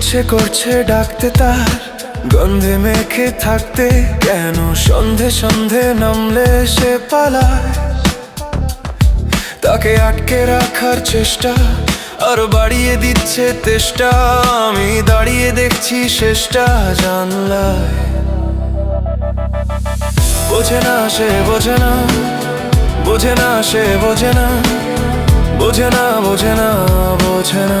ইচ্ছে করছে ডাকতে তার। গন্ধে মেখে থাকতে কেন? সন্ধে সন্ধে নামলে সে পালায়। তাকে আটকে রাখার চেষ্টা, আরও বাড়িয়ে দিচ্ছে তেষ্টা। আমি দাঁড়িয়ে দেখছি শেষটা জানলায়। বোঝে না সে, বোঝে না বোঝে না সে, বোঝে না বোঝে না বোঝে না বোঝে না।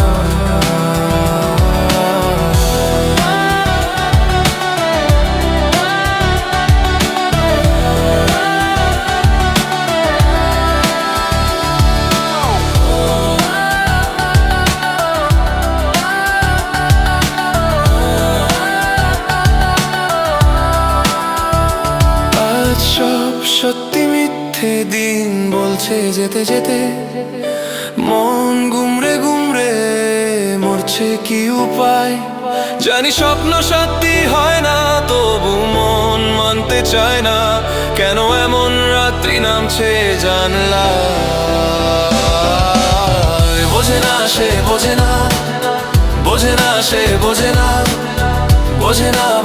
সত্যি মিথ্যে দিন বলছে যেতে যেতে। মন গুমরে গুমরে মরছে কি উপায়? জানি স্বপ্ন সত্যি হয় না, তবু মন মানতে চায় না। কেন এমন রাত্রি নামছে জানলা বোঝে না সে, বোঝে না। বোঝে না সে, বোঝে না। বোঝে না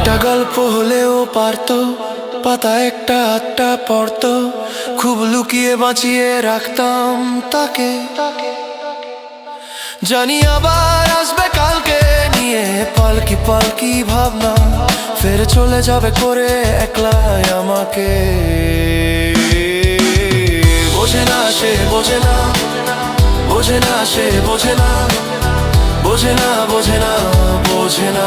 এটা গল্প হলেও পারতো, পাতা একটা আটটা পড়তো, খুব লুকিয়ে বাঁচিয়ে রাখতাম তাকে। জানি আবার আসবে কালকে নিয়ে, পালকি পালকি ভাবনা ফের চলে যাবে করে একলাই আমাকে। বোঝে না সে, বোঝে না বোঝে না সে, বোঝে না বোঝে না বোঝে না বোঝে না।